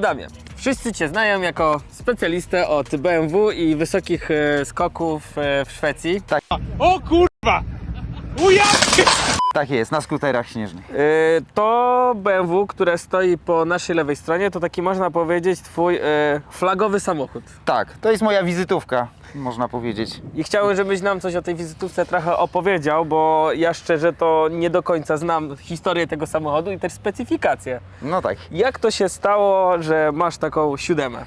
Adamie, wszyscy Cię znają jako specjalistę od BMW i wysokich e, skoków e, w Szwecji. O kurwa! Tak jest, na skuterach śnieżnych. E, To BMW, które stoi po naszej lewej stronie, to taki można powiedzieć Twój e, flagowy samochód. Tak, to jest moja wizytówka, można powiedzieć. I chciałem, żebyś nam coś o tej wizytówce trochę opowiedział, bo ja szczerze to nie do końca znam historię tego samochodu i też specyfikację. No tak. Jak to się stało, że masz taką siódemę?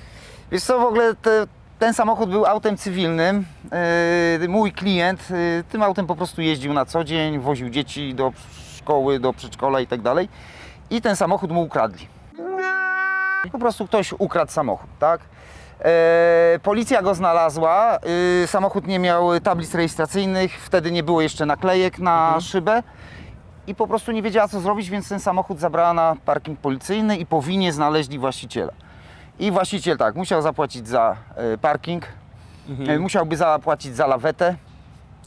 Wiesz co, w ogóle te, ten samochód był autem cywilnym. Yy, mój klient yy, tym autem po prostu jeździł na co dzień, woził dzieci do szkoły, do przedszkola i tak dalej. I ten samochód mu ukradli. Po prostu ktoś ukradł samochód, tak? E, policja go znalazła. y, samochód nie miał tablic rejestracyjnych, wtedy nie było jeszcze naklejek na szybę. I po prostu nie wiedziała co zrobić, więc ten samochód zabrała na parking policyjny i po winie znaleźli właściciela. I właściciel tak, musiał zapłacić za e, parking, e, musiałby zapłacić za lawetę.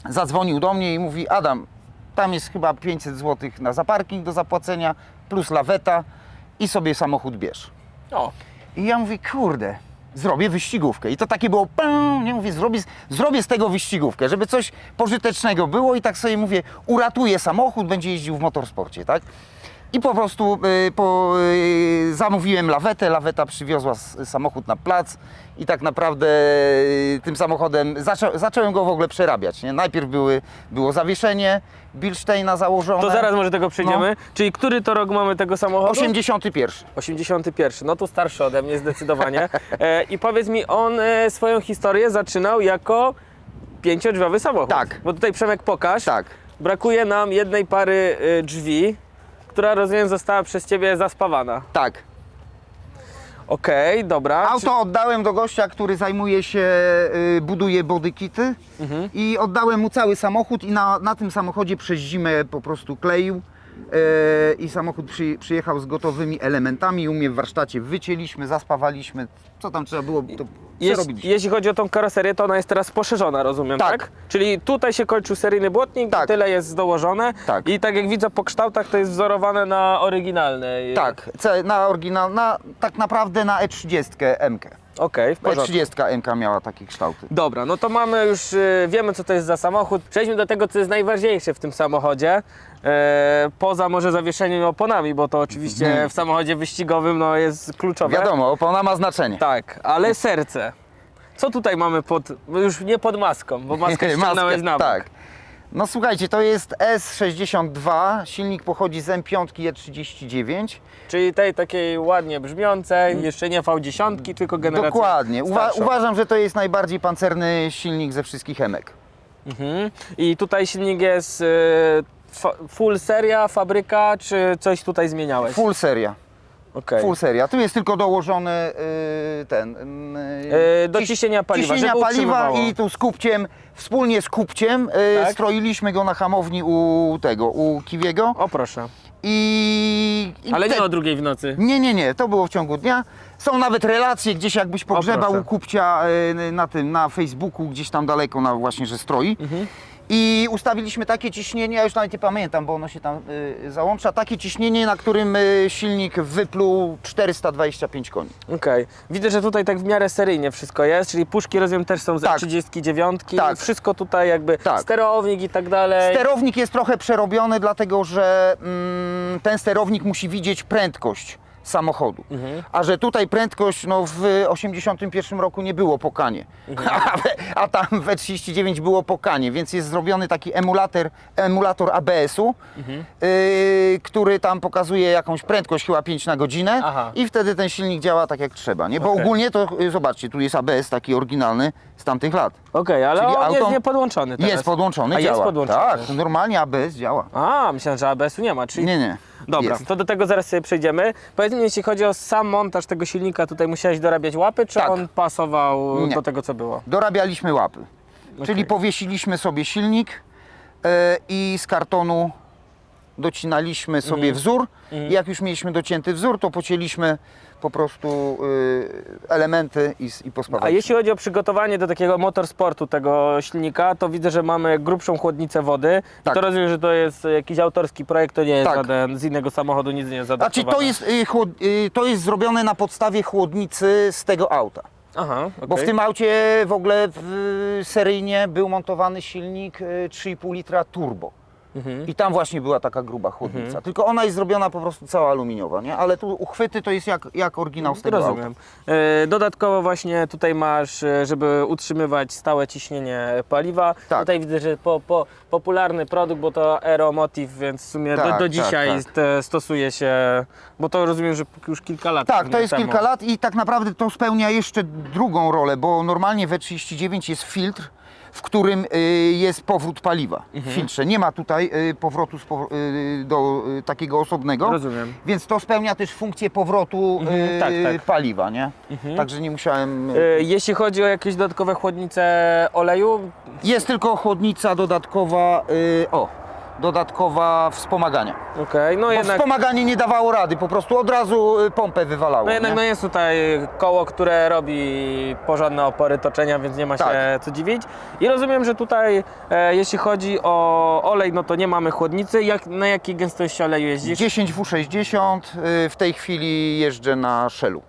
Zadzwonił do mnie i mówi: Adam, tam jest chyba 500 zł na za parking do zapłacenia, plus laweta i sobie samochód bierz. O, I ja mówię, kurde, zrobię wyścigówkę. I to takie było, nie mówię, zrobię, zrobię z tego wyścigówkę, żeby coś pożytecznego było i tak sobie mówię, uratuję samochód, będzie jeździł w motorsporcie, tak? I po prostu y, po, y, zamówiłem lawetę, laweta przywiozła s- samochód na plac i tak naprawdę y, tym samochodem zaczą, zacząłem go w ogóle przerabiać. Nie? Najpierw były, było zawieszenie, Bilsteina założone. to zaraz może tego przejdziemy. Czyli który to rok mamy tego samochodu? 81. 81. No to starszy ode mnie zdecydowanie. E, I powiedz mi, on e, swoją historię zaczynał jako pięciodrzwiowy samochód. Tak. Bo tutaj Przemek pokaż. Tak. Brakuje nam jednej pary e, drzwi, która rozumiem została przez Ciebie zaspawana. Tak. Okej, dobra. Auto oddałem do gościa, który zajmuje się, y, buduje bodykity Mhm. i oddałem mu cały samochód i na, na tym samochodzie przez zimę po prostu kleił i samochód przy, przyjechał z gotowymi elementami, u mnie w warsztacie wycięliśmy, zaspawaliśmy, co tam trzeba było, to Jeś, przerobiliśmy. jeśli chodzi o tą karoserię, to ona jest teraz poszerzona, rozumiem, tak? Tak. Czyli tutaj się kończył seryjny błotnik, Tak. tyle jest dołożone. Tak. I tak jak widzę po kształtach, to jest wzorowane na oryginalnej. Tak, ce- na oryginal, na, tak naprawdę na E30 MK. Okej, w porządku. E30 MK miała takie kształty. Dobra, no to mamy już, y, wiemy co to jest za samochód. Przejdźmy do tego, co jest najważniejsze w tym samochodzie. E, poza może zawieszeniem oponami, bo to oczywiście Mhm. w samochodzie wyścigowym no, jest kluczowe. Wiadomo, opona ma znaczenie. Tak, ale serce. Co tutaj mamy pod, już nie pod maską, bo maskę ściągnąłeś na bok. Tak. No słuchajcie, to jest S62, silnik pochodzi z M5 E39. Czyli tej takiej ładnie brzmiącej, jeszcze nie V10, tylko generacja Dokładnie. Uwa- starszą. uważam, że to jest najbardziej pancerny silnik ze wszystkich emek. Mhm. I tutaj silnik jest y, fa- full seria, fabryka, czy coś tutaj zmieniałeś? Full seria. Okej. Full seria. Tu jest tylko dołożony y, ten. Yy, do ciś- ciśnienia paliwa, Ciśnienia paliwa i tu z kupciem, wspólnie z kupciem y, Tak. stroiliśmy go na hamowni u tego, u Kiwiego. O proszę. I, i Ale te- nie o drugiej w nocy. Nie, nie, nie, to było w ciągu dnia. Są nawet relacje gdzieś jakbyś pogrzebał u kupcia y, na tym, na Facebooku, gdzieś tam daleko na właśnie, że stroi. Mhm. I ustawiliśmy takie ciśnienie, ja już nawet nie pamiętam, bo ono się tam y, załącza, takie ciśnienie, na którym y, silnik wypluł 425 koni. Okej. Widzę, że tutaj tak w miarę seryjnie wszystko jest, czyli puszki rozumiem też są z Tak. 39. Tak. Wszystko tutaj jakby Tak. sterownik i tak dalej. Sterownik jest trochę przerobiony, dlatego że mm, ten sterownik musi widzieć prędkość samochodu. Mhm. A że tutaj prędkość no, w 81 roku nie było pokanie, Mhm. a, we- a tam w 39 było pokanie, więc jest zrobiony taki emulator, emulator ABS-u, Mhm. y, który tam pokazuje jakąś prędkość chyba 5 na godzinę Aha. i wtedy ten silnik działa tak jak trzeba. Nie? Bo Okej. ogólnie to, y, zobaczcie, tu jest ABS taki oryginalny z tamtych lat. Okej, ale Czyli on auto- jest nie podłączony teraz. Jest podłączony, A działa. jest podłączony. Tak, normalnie ABS działa. A, myślałem, że ABS-u nie ma, czyli... Nie, nie. Dobra, Jest. to do tego zaraz sobie przejdziemy. Powiedz mi, jeśli chodzi o sam montaż tego silnika, tutaj musiałeś dorabiać łapy, czy Tak. on pasował Nie. do tego, co było? Dorabialiśmy łapy. Czyli powiesiliśmy sobie silnik e, i z kartonu docinaliśmy sobie Mhm. wzór i jak już mieliśmy docięty wzór, to pocięliśmy po prostu y, elementy i, i A jeśli chodzi o przygotowanie do takiego motorsportu tego silnika, to widzę, że mamy grubszą chłodnicę wody. Tak. I to rozumiem, że to jest jakiś autorski projekt, to nie jest Tak. żaden z innego samochodu, nic nie jest Znaczy to jest, y, chłod, y, to jest zrobione na podstawie chłodnicy z tego auta. Aha, Bo w tym aucie w ogóle w, seryjnie był montowany silnik y, 3,5 litra turbo. Mhm. I tam właśnie była taka gruba chłodnica. Tylko ona jest zrobiona po prostu cała aluminiowa, nie? Ale tu uchwyty to jest jak, jak oryginał z tego Rozumiem. E, Dodatkowo właśnie tutaj masz, e, żeby utrzymywać stałe ciśnienie paliwa. Tak. Tutaj widzę, że po, po, popularny produkt, bo to Aeromotive, więc w sumie do, Tak, do tak, dzisiaj tak. te stosuje się, bo to rozumiem, że już kilka lat Tak, to jest temu. kilka lat i tak naprawdę to spełnia jeszcze drugą rolę, bo normalnie w E39 jest filtr, w którym y, jest powrót paliwa w Mhm. filtrze. Nie ma tutaj y, powrotu y, do takiego osobnego. Rozumiem. Więc to spełnia też funkcję powrotu Mhm, tak, tak. paliwa, nie? Także nie musiałem. y, Jeśli chodzi o jakieś dodatkowe chłodnice oleju, Jest tylko chłodnica dodatkowa. y, o, dodatkowa wspomagania. okej, no Bo jednak... wspomaganie nie dawało rady, po prostu od razu y, pompę wywalało. No jednak nie? no jest tutaj koło, które robi porządne opory toczenia, więc nie ma się Tak. co dziwić. I rozumiem, że tutaj e, jeśli chodzi o olej, no to nie mamy chłodnicy. Jak, na jakiej gęstości oleju jeździsz? 10 W60, y, w tej chwili jeżdżę na Shellu.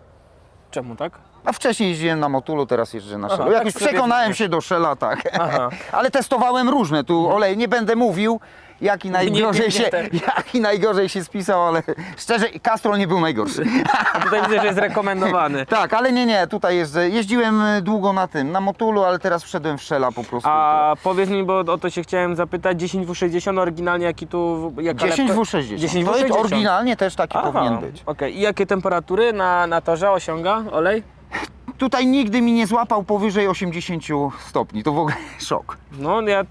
Czemu tak? A wcześniej jeździłem na Motulu, teraz jeżdżę na Aha, Shellu. Jak tak już sobie przekonałem się do Shella, tak. Aha. Ale testowałem różne tu olej, nie będę mówił. Jaki najgorzej, się, jaki najgorzej się spisał, ale szczerze, Castrol nie był najgorszy. A tutaj widzę, że jest rekomendowany. Tak, ale nie, nie, tutaj jeżdżę. Jeździłem y, długo na tym, na Motulu, ale teraz wszedłem w Shella po prostu. A powiedz mi, bo o to się chciałem zapytać, 10W60 oryginalnie jaki tu... Jaka 10 lepka- W60. 10 To jest W60. oryginalnie też taki Aha, powinien być. Okej, i jakie temperatury na, na torze osiąga olej? Tutaj nigdy mi nie złapał powyżej 80 stopni, to w ogóle szok. No, ja...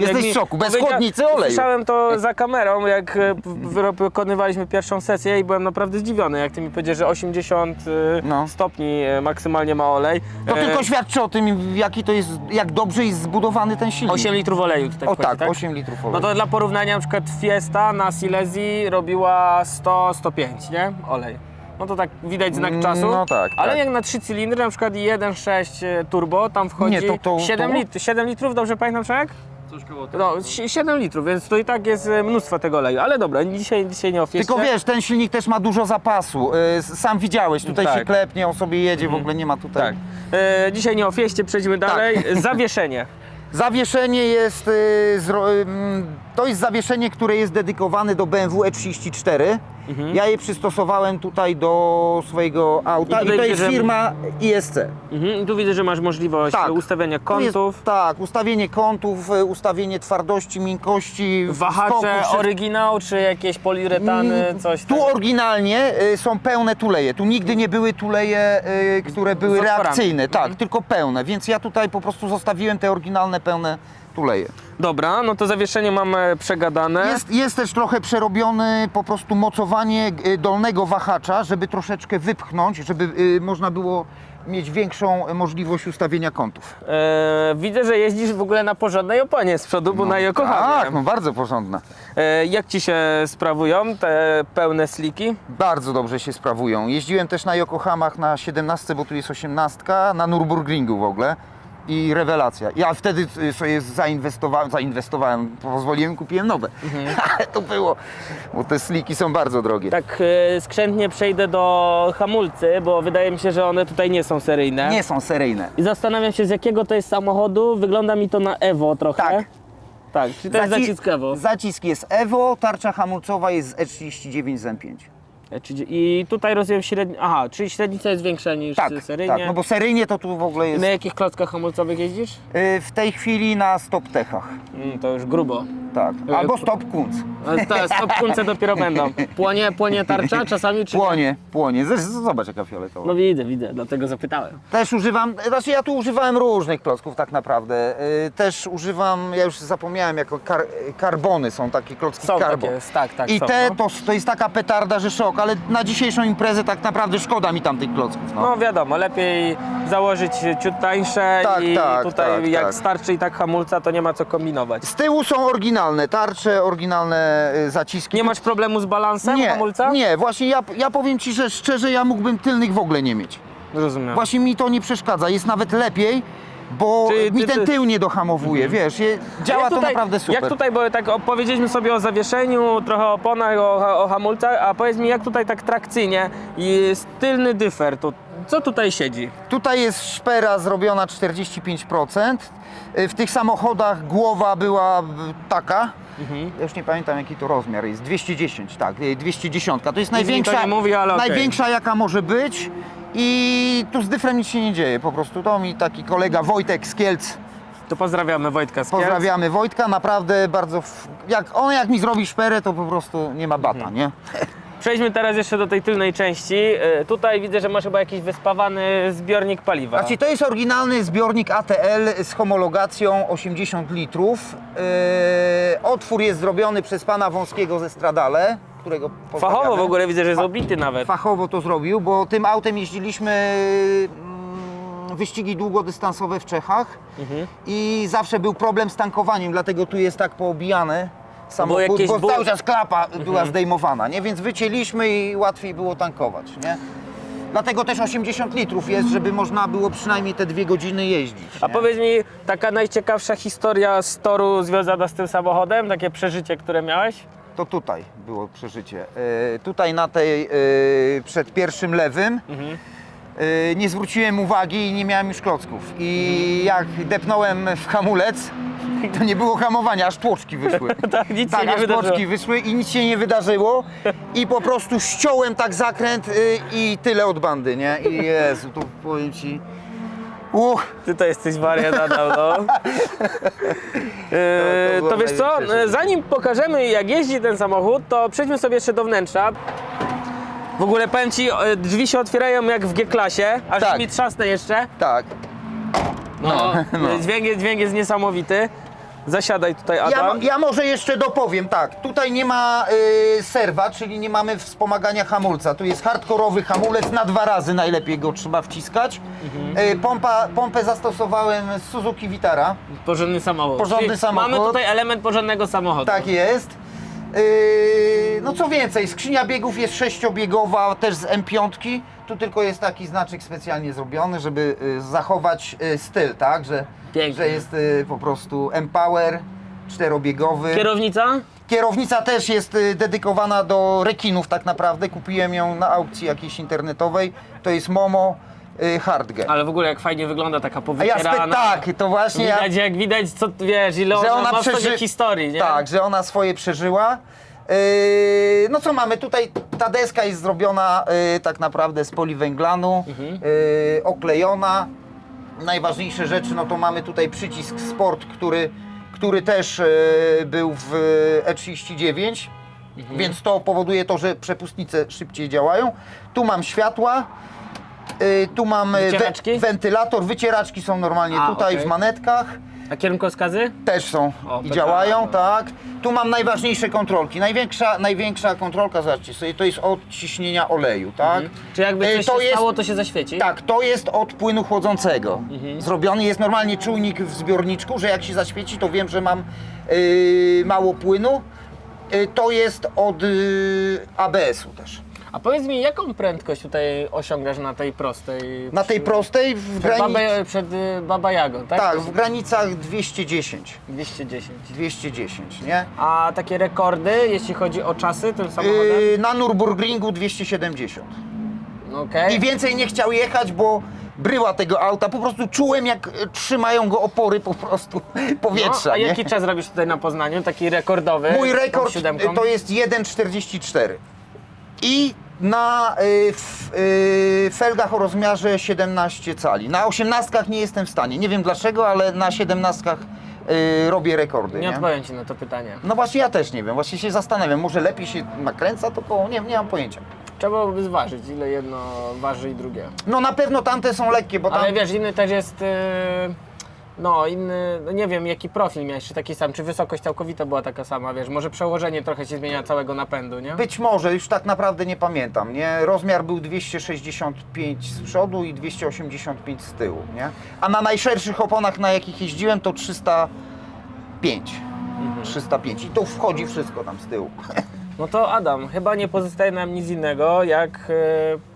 jak w szoku, bez chłodnicy oleju. Słyszałem to za kamerą, jak e, wy- wykonywaliśmy pierwszą sesję i byłem naprawdę zdziwiony, jak ty mi powiedziałeś, że 80 e, No. stopni e, maksymalnie ma olej. To E, tylko świadczy o tym, jaki to jest, jak dobrze jest zbudowany ten silnik. 8 litrów oleju tutaj O wchodzi, tak, 8 litrów oleju. No to dla porównania na przykład Fiesta na Silesii robiła 100-105, nie? Olej. No to tak widać znak Mm, czasu. no tak, Ale tak. jak na 3 cylindry, na przykład 1.6 turbo, tam wchodzi Nie, to- to- 7, to- lit 7 litrów, dobrze pamiętam Przemek? Coś koło No, si- 7 litrów, więc to i tak jest e, mnóstwo tego oleju. Ale dobra, dzisiaj, dzisiaj nie o Fieście. Tylko wiesz, ten silnik też ma dużo zapasu. Y, Sam widziałeś, tutaj Tak. się klepnie, on sobie jedzie, w ogóle nie ma tutaj. Tak. E, dzisiaj nie o Fieście, przejdźmy Tak. dalej. Zawieszenie. Zawieszenie jest, y, zro, ym, to jest zawieszenie, które jest dedykowane do BMW E34. Ja je przystosowałem tutaj do swojego auta I i, tutaj to jest bierzemy- firma ISC. Mhm. I tu widzę, że masz możliwość Tak. ustawienia Tu jest- kątów. tak, ustawienie kątów, y, ustawienie twardości, miękkości, Wahacze, skoku, wszystko. oryginał, czy jakieś poliuretany, coś Tu tak? oryginalnie y, są pełne tuleje. Tu nigdy nie były tuleje, y, które były otworami. reakcyjne, tak, Mhm. tylko pełne. Więc ja tutaj po prostu zostawiłem te oryginalne pełne tuleje. Dobra, no to zawieszenie mamy przegadane. Jest, jest też trochę przerobiony po prostu mocowanie y, dolnego wahacza, żeby troszeczkę wypchnąć, żeby y, można było mieć większą y, możliwość ustawienia kątów. E, widzę, że jeździsz w ogóle na porządnej oponie z przodu, bo na Yokohamie. Tak, no bardzo porządna. E, jak ci się sprawują te pełne sliki? Bardzo dobrze się sprawują. Jeździłem też na Yokohamach na 17, bo tu jest 18, na Nürburgringu w ogóle. I rewelacja. Ja wtedy y, sobie zainwestowałem, zainwestowałem, pozwoliłem, kupiłem nowe. Ale to było, bo te sliki są bardzo drogie. Tak e, skrzętnie przejdę do hamulcy, bo wydaje mi się, że one tutaj nie są seryjne. Nie są seryjne. I zastanawiam się, z jakiego to jest samochodu. Wygląda mi to na Evo trochę. Tak. Tak, czyli to jest Zaci- zacisk Evo. Zacisk jest Evo, tarcza hamulcowa jest z E39 z M5. I tutaj rozumiem średni... Aha, czyli średnica jest większa niż Tak, seryjnie. tak, no bo seryjnie to tu w ogóle jest Na jakich klockach hamulcowych jeździsz? y, w tej chwili na stop techach. Mm, to już grubo. Tak. Y, Albo stop kunc. Stopkunce dopiero będą. Płonie, płonie tarcza czasami czy... Płonie, płonie. Zresztą Zobacz jaka fioletowa. No widzę, widzę, dlatego zapytałem. Też używam, znaczy ja tu używałem różnych klocków tak naprawdę. Y, Też używam, ja już zapomniałem, jako kar, karbony są takie klocki Są karbo. takie, tak, tak, I są, te no. to, to jest taka petarda, że szok, ale na dzisiejszą imprezę tak naprawdę szkoda mi tam tych klocków. No. No wiadomo, lepiej założyć ciut tańsze Tak, i tak, tutaj tak, jak tak. starczy i tak hamulca, to nie ma co kombinować. Z tyłu są oryginalne. tarcze, oryginalne y, zaciski. Nie masz problemu z balansem nie, hamulca? nie, właśnie ja, ja powiem Ci, że szczerze ja mógłbym tylnych w ogóle nie mieć. Rozumiem. Właśnie mi to nie przeszkadza, jest nawet lepiej, bo Czyli mi ty- ten ty- tył nie dohamowuje, wiesz, je, działa to naprawdę super. Jak tutaj, bo tak opowiedzieliśmy sobie o zawieszeniu, trochę o oponach, o, o hamulcach, a powiedz mi, jak tutaj tak trakcyjnie i tylny dyfer, to co tutaj siedzi? Tutaj jest szpera zrobiona 45%. Y, W tych samochodach głowa była y, taka. Mhm. Ja już nie pamiętam jaki to rozmiar jest. 210, tak, y, 210. To jest mi to największa, nie mówi, ale okej. największa jaka może być. I tu z dyfrem nic się nie dzieje. Po prostu to mi taki kolega Wojtek z Kielc. To pozdrawiamy Wojtka z Kielc. Pozdrawiamy Wojtka, naprawdę bardzo. Jak on jak mi zrobi szperę, to po prostu nie ma bata, Mhm. nie? Przejdźmy teraz jeszcze do tej tylnej części. E, Tutaj widzę, że masz chyba jakiś wyspawany zbiornik paliwa. Znaczy, to jest oryginalny zbiornik ATL z homologacją 80 litrów. Yy, otwór jest zrobiony przez pana Wąskiego ze Stradale, którego. Fachowo w ogóle widzę, że jest Fa- obity nawet. Fachowo to zrobił, bo tym autem jeździliśmy mm, wyścigi długodystansowe w Czechach Mhm. i zawsze był problem z tankowaniem, dlatego tu jest tak poobijany samochód, jakieś bo bu- cały czas klapa Mhm. była zdejmowana, nie? więc wycięliśmy i łatwiej było tankować. Nie? Dlatego też 80 litrów jest, żeby można było przynajmniej te dwie godziny jeździć. A nie? powiedz mi, taka najciekawsza historia z toru związana z tym samochodem, takie przeżycie, które miałeś? To tutaj było przeżycie. E, tutaj na tej, e, przed pierwszym lewym Mhm. e, nie zwróciłem uwagi i nie miałem już klocków. I jak depnąłem w hamulec, to nie było hamowania, aż tłoczki wyszły. Tak, nic tak, się nie aż wydarzyło. tłoczki wyszły i nic się nie wydarzyło. I po prostu ściąłem tak zakręt y, i tyle od bandy, nie? I Jezu, to powiem Ci... Uch, Ty to jesteś wariat, Adam, no. Eee, było to wiesz co, największe e, zanim pokażemy jak jeździ ten samochód, to przejdźmy sobie jeszcze do wnętrza. W ogóle powiem Ci, e, drzwi się otwierają jak w G-klasie, aż Tak. mi trzasnę jeszcze. tak. No, no. Dźwięk, dźwięk jest niesamowity. Zasiadaj tutaj, Ja, Adam. ja może jeszcze dopowiem, tak, tutaj nie ma y, serwa, czyli nie mamy wspomagania hamulca. Tu jest hardkorowy hamulec, na dwa razy najlepiej go trzeba wciskać. Mhm. Y, pompa, pompę zastosowałem z Suzuki Vitara, Porządny samochód. Porządny Czyli samochód. Mamy tutaj element porządnego samochodu. tak jest. Y, no co więcej, skrzynia biegów jest sześciobiegowa, też z M5. Tu tylko jest taki znaczek specjalnie zrobiony, żeby y, zachować y, styl, tak, że, Pięknie. że jest y, po prostu M-Power, czterobiegowy. Kierownica? Kierownica też jest y, dedykowana do rekinów tak naprawdę. Kupiłem ją na aukcji jakiejś internetowej. To jest Momo y, Hardge. Ale w ogóle jak fajnie wygląda taka A ja powycierana. tak, to właśnie ja, Widać, jak widać, co wiesz, ile że ona, ona ma w sobie przeży... historii, nie? Tak, że ona swoje przeżyła. Yy, no co mamy tutaj? Ta deska jest zrobiona yy, tak naprawdę z poliwęglanu, Mhm. yy, oklejona. Najważniejsze rzeczy, no to mamy tutaj przycisk Sport, który, który też yy, był w E39, Mhm. więc to powoduje to, że przepustnice szybciej działają. Tu mam światła. yy, Tu mam yy, Wycieraczki? wentylator, wycieraczki są normalnie A, tutaj okej. w manetkach. A kierunkowskazy? Też są O, i działają, tak, tak. Tu mam najważniejsze kontrolki. Największa, największa kontrolka, zobaczcie sobie, to jest od ciśnienia oleju, tak? Czy jakby E, coś się stało, to się zaświeci? Tak, to jest od płynu chłodzącego. Mhm. Zrobiony jest normalnie czujnik w zbiorniczku, że jak się zaświeci, to wiem, że mam yy, mało płynu. Yy, to jest od yy, ABS-u też. A powiedz mi, jaką prędkość tutaj osiągasz na tej prostej? Na tej prostej w Przed, granic... Baba, przed y, Baba Jagą, tak? Tak, w granicach 210. 210. 210, nie? A takie rekordy, jeśli chodzi o czasy tym samochodem? Yy, na Nürburgringu 270. Okej. I więcej nie chciał jechać, bo bryła tego auta, po prostu czułem jak e, trzymają go opory po prostu powietrza. No, a nie? jaki czas robisz tutaj na Poznaniu, taki rekordowy? Mój tą rekord siódemką? e, to jest 1,44. I na y, w, y, felgach o rozmiarze 17 cali. Na 18 nie jestem w stanie. Nie wiem dlaczego, ale na 17 y, robię rekordy. Nie Nie? odpowiem Ci na to pytanie. No właśnie ja też nie wiem, właśnie się zastanawiam, może lepiej się nakręca to koło, nie, nie mam pojęcia. Trzeba by zważyć, ile jedno waży i drugie. No na pewno tamte są lekkie, bo tam... Ale wiesz, inny też jest. Yy, no, inny, no nie wiem jaki profil miałeś, czy taki sam, czy wysokość całkowita była taka sama, wiesz, może przełożenie trochę się zmienia całego napędu, nie? Być może, już tak naprawdę nie pamiętam, nie? Rozmiar był 265 z przodu i 285 z tyłu, nie? A na najszerszych oponach, na jakich jeździłem, to 305. 305 i to wchodzi wszystko tam z tyłu. No to Adam, chyba nie pozostaje nam nic innego, jak e,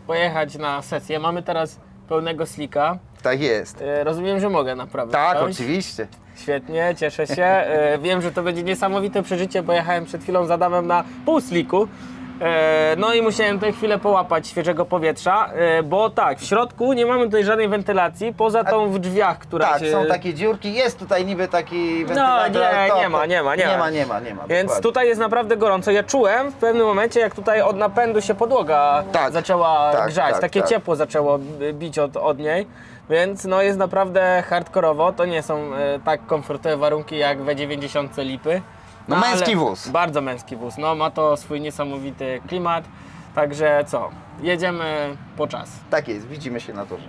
pojechać na sesję. Mamy teraz pełnego slika. Tak jest. E, rozumiem, że mogę naprawdę. Tak, wsiąść. oczywiście. Świetnie, cieszę się. E, wiem, że to będzie niesamowite przeżycie, bo jechałem przed chwilą z Adamem na pół sliku. E, no i musiałem tę chwilę połapać świeżego powietrza, e, bo tak, w środku nie mamy tutaj żadnej wentylacji, poza tą w drzwiach, która Tak, się... są takie dziurki, jest tutaj niby taki No wentylator, nie, nie ma, nie ma, nie ma. Nie ma, nie ma, nie ma. Więc dokładnie. tutaj jest naprawdę gorąco. Ja czułem w pewnym momencie, jak tutaj od napędu się podłoga Tak, zaczęła tak, grzać, tak, takie tak. ciepło zaczęło b- bić od, od niej. Więc no jest naprawdę hardkorowo. To nie są e, tak komfortowe warunki jak w 90 Lipy. No, męski ale- wóz. Bardzo męski wóz. No ma to swój niesamowity klimat. Także co? Jedziemy po czas. Tak jest, widzimy się na torze.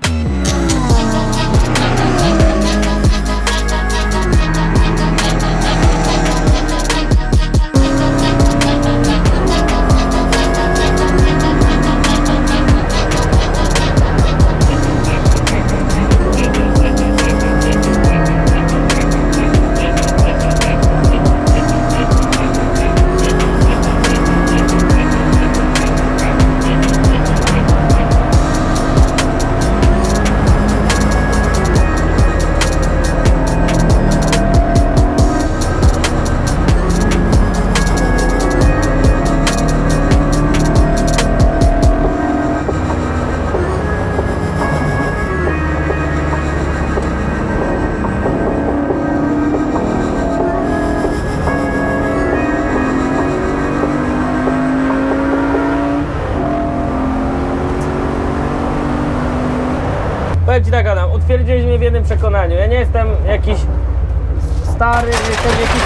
Powiem Ci tak Adam, utwierdziłeś mnie w jednym przekonaniu. Ja nie jestem jakiś stary, nie jestem jakiś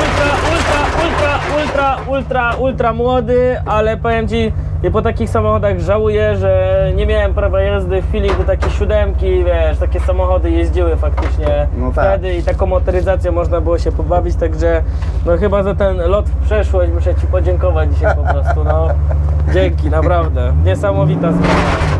ultra, ultra, ultra, ultra, ultra, ultra młody, ale powiem Ci, ja po takich samochodach żałuję, że nie miałem prawa jazdy w chwili, gdy takie siódemki, wiesz, takie samochody jeździły faktycznie No tak. wtedy i taką motoryzacją można było się pobawić, także no chyba za ten lot w przeszłość muszę Ci podziękować dzisiaj po prostu, no. Dzięki, naprawdę. Niesamowita zmiana.